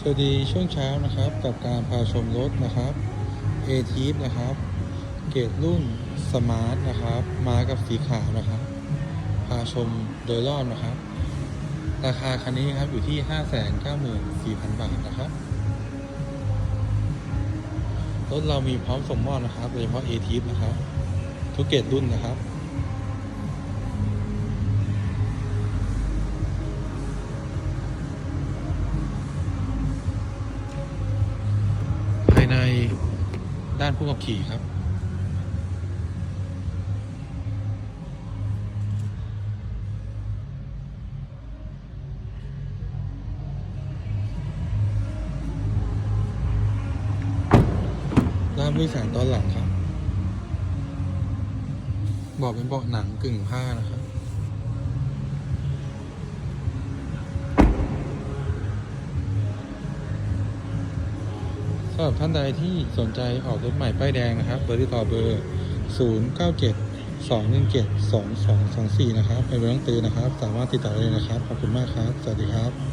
สวัสดีช่วงเช้านะครับกับการพาชมรถนะครับ a t i p นะครับ เกรดรุ่นสมาร์ทนะครับ มากับสีขาวนะครับ พาชมโดยรอบนะครับ ราคาคันนี้ครับอยู่ที่ 594,000 บาทนะครับรถเรามีพร้อมส่งมอบนะครับโดยเฉพาะ a t i p นะครับ ทุกเกรดรุ่นนะครับ ด้านผู้ขับขี่ครับ ด้านผู้โดยสารตอนหลังครับ บอกเป็นเบาะหนังกึ่งผ้านะครับ สำหรับท่านใดที่สนใจออกรถใหม่ป้ายแดงนะครับเบอร์ติดต่อเบอร์ 0 9 7 2 1 7 2 2 2 4 นะครับเป็นเบอร์ต้องตือนะครับ สามารถติดต่อได้เลยนะครับ ขอบคุณมากครับ สวัสดีครับ